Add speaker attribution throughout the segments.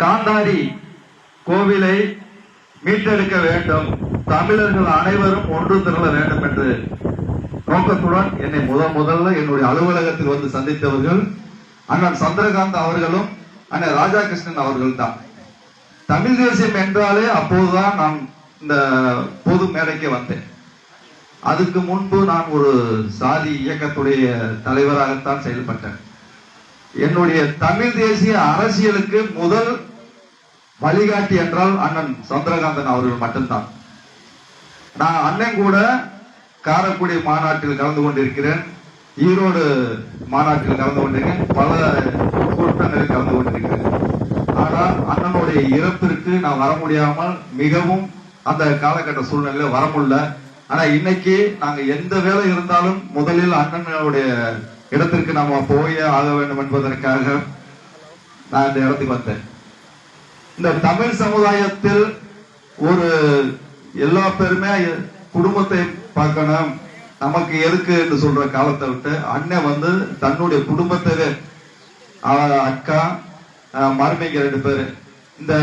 Speaker 1: காந்தாரி கோவிலை மீட்டெடுக்க வேண்டும். தமிழர்கள் அனைவரும் ஒன்று திரள வேண்டும் என்று நோக்கத்துடன் என்னை முதல் முதல்ல என்னுடைய அலுவலகத்தில் வந்து சந்தித்தவர்கள் அண்ணன் சந்திரகாந்த் அவர்களும் அண்ணன் ராஜாகிருஷ்ணன் அவர்கள் தான் தமிழ் தேசியம் என்றாலே அப்போதுதான் நான் இந்த பொது மேடைக்கு வந்தேன். அதுக்கு முன்பு நான் ஒரு சாதி இயக்கத்துடைய தலைவராகத்தான் செயல்பட்டேன். என்னுடைய தமிழ் தேசிய அரசியலுக்கு முதல் வழிகாட்டி என்றால் அண்ணன் சந்திரகாந்தன் அவர்கள் மட்டும்தான். நான் அண்ணன் கூட காரைக்குடி மாநாட்டில் கலந்து கொண்டிருக்கிறேன். ஈரோடு மாநாட்டில் கலந்து கொண்டிருக்கிறேன். பல கூட்டங்களில் கலந்து கொண்டிருக்கிறேன். ஆனால் அண்ணனுடைய இறப்பிற்கு நான் வர முடியாமல் மிகவும் அந்த காலகட்ட சூழ்நிலையில வர முடியல. ஆனா இன்னைக்கு நாங்க எந்த வேலை இருந்தாலும் முதலில் அண்ணனுடைய இடத்திற்கு நாம போயே ஆக வேண்டும் என்பதற்காக நான் இந்த இடத்துக்கு வந்தேன். இந்த தமிழ் சமுதாயத்தில் ஒரு எல்லா பேருமே குடும்பத்தை பார்க்கணும். நமக்கு எதுக்கு என்று சொல்ற காலத்தை விட்டு அண்ணன் வந்து தன்னுடைய குடும்பத்தை அக்கா மருமைங்க ரெண்டு பேரு. இந்த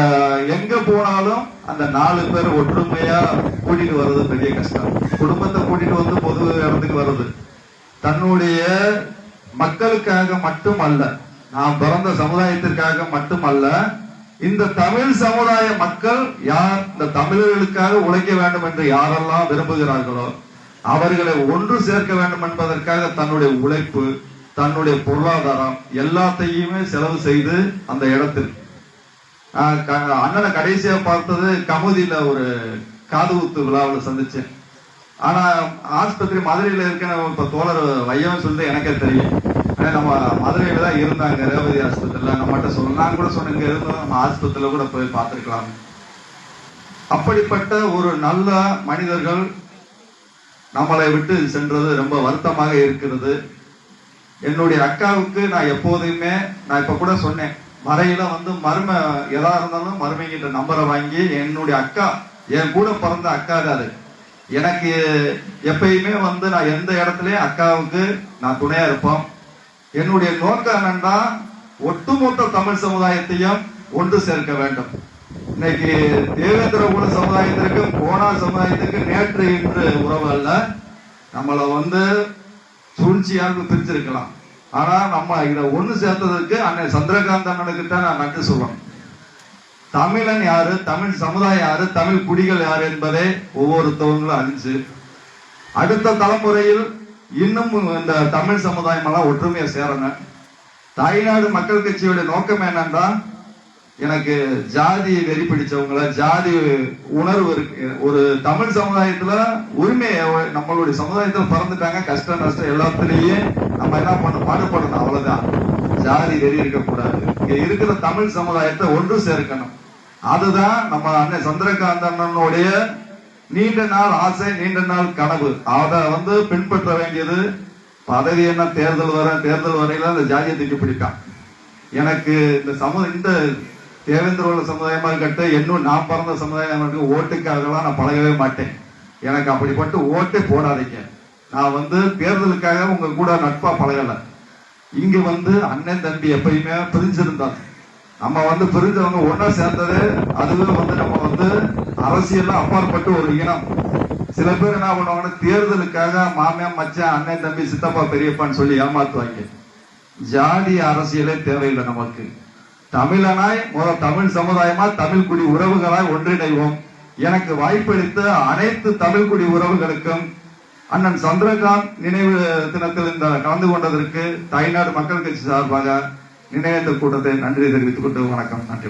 Speaker 1: எங்க போனாலும் அந்த நாலு பேர் ஒற்றுமையா கூட்டிட்டு வர்றது பெரிய கஷ்டம். குடும்பத்தை கூட்டிட்டு வந்து பொது இடத்துக்கு வர்றது. தன்னுடைய மக்களுக்காக மட்டும் அல்ல நாம் பிறந்த சமுதாயத்திற்காக மட்டும் அல்ல இந்த தமிழ் சமுதாய மக்கள் யார் இந்த தமிழர்களுக்காக உழைக்க வேண்டும் என்று யாரெல்லாம் விரும்புகிறார்களோ அவர்களை ஒன்று சேர்க்க வேண்டும் என்பதற்காக தன்னுடைய உழைப்பு தன்னுடைய பொருளாதாரம் எல்லாத்தையுமே செலவு செய்து அந்த இடத்தில். க- அண்ணனை கடைசியா பார்த்தது கமுதியில ஒரு காதுகுத்து விழாவில் சந்திச்சேன். ஆனா ஆஸ்பத்திரி மதுரையில இருக்கிற இப்ப தோழர் வையம் சொல்லிட்டு எனக்கே தெரியும். ஆனா நம்ம மதுரையில தான் இருந்தாங்க ரேவதி ஆஸ்பத்திரியில. நம்மகிட்ட சொல்ல நான் கூட சொன்னேன் இங்க இருந்தோம் நம்ம ஆஸ்பத்திரியில கூட போய் பார்த்துருக்கலாம். அப்படிப்பட்ட ஒரு நல்ல மனிதர்கள் நம்மளை விட்டு சென்றது ரொம்ப வருத்தமாக இருக்கிறது. என்னுடைய அக்காவுக்கு நான் எப்போதுமே நான் இப்ப கூட சொன்னேன் மறையில வந்து மரும எதா இருந்தாலும் மருமைங்கிட்ட நம்பரை வாங்கி என்னுடைய அக்கா என் கூட பிறந்த அக்கா தான் அது எனக்கு எப்பயுமே வந்து நான் எந்த இடத்துலயும் அக்காவுக்கு நான் துணையா இருப்போம். என்னுடைய நோக்கம் என்னன்னா ஒட்டுமொத்த தமிழ் சமுதாயத்தையும் ஒன்று சேர்க்க வேண்டும். இன்னைக்கு தேவேந்திர குல சமுதாயத்திற்கும் கோணா சமுதாயத்திற்கு நேற்று இன்று உறவு அல்ல. நம்மள வந்து சூழ்ச்சியாக பிரிச்சிருக்கலாம். ஆனா நம்ம இதை ஒன்று சேர்த்ததுக்கு அண்ணன் சந்திரகாந்த் அண்ணனுக்கு தான் நான் நன்றி சொல்லணும். தமிழன் யாரு? தமிழ் சமுதாயம் யாரு? தமிழ் குடிகள் யாரு என்பதை ஒவ்வொருத்தவங்களும் அறிஞ்சு அடுத்த தலைமுறையில் இன்னும் இந்த தமிழ் சமுதாயம் எல்லாம் ஒற்றுமையை சேரணும் தாய்நாடு மக்கள் கட்சியோட நோக்கம் என்னன்னா எனக்கு ஜாதி வெறி பிடிச்சவங்கள ஜாதி உணர்வு இருக்கு. ஒரு தமிழ் சமுதாயத்துல உரிமையை நம்மளுடைய சமுதாயத்துல பிறந்துட்டாங்க. கஷ்ட நஷ்டம் எல்லாத்துலயும் நம்ம என்ன பண்ண பாடுபடணும். அவ்வளவுதான். ஜாதி வெறி இருக்கக்கூடாது. இங்க இருக்கிற தமிழ் சமுதாயத்தை ஒன்று சேர்க்கணும். அதுதான் நம்ம அண்ணன் சந்திரகாந்த் அண்ணனுடைய நீண்ட நாள் ஆசை நீண்ட நாள் கனவு. அதை வந்து பின்பற்ற வேண்டியது பதவி என்ன தேர்தல் வர தேர்தல் வரையில அந்த ஜாதியை தூக்கி பிடிப்பான். எனக்கு இந்த சமு இந்த தேவேந்திர உள்ள சமுதாயமா இருக்கட்டும் இன்னும் நான் பிறந்த சமுதாயமா இருக்க ஓட்டுக்காகலாம் நான் பழகவே மாட்டேன். எனக்கு அப்படிப்பட்டு ஓட்டே போடாதீங்க. நான் வந்து தேர்தலுக்காக உங்க கூட நட்பா பழகல. இங்க வந்து அண்ணன் தம்பி எப்பயுமே பிரிஞ்சிருந்தாங்க நம்ம வந்து பிரிஞ்சவங்க ஒன்னா சேர்ந்தது அதுவே வந்து நம்ம வந்து அரசியல் அப்பாற்பட்டு ஒரு இனம். சில பேர் என்ன பண்ணுவாங்கன்னா தேர்தலுக்காக மாமியா மச்சான் அண்ணன் தம்பி சித்தப்பா பெரியப்பான்னு சொல்லி ஏமாத்துவாங்க. ஜாதி அரசியலே தேவையில்லை நமக்கு. தமிழனாய் முதல் தமிழ் சமுதாயமா தமிழ் குடி உறவுகளாய் ஒன்றிணைவோம். எனக்கு வாய்ப்பளித்த அனைத்து தமிழ் குடி உறவுகளுக்கும் அண்ணன் சந்திரகாந்த் நினைவு தினத்தில் இந்த கலந்து கொண்டதற்கு தாய்நாடு மக்கள் கட்சி சார்பாக நினைவேந்தல் கூட்டத்தை நன்றி தெரிவித்துக் கொண்டு வணக்கம் நன்றி.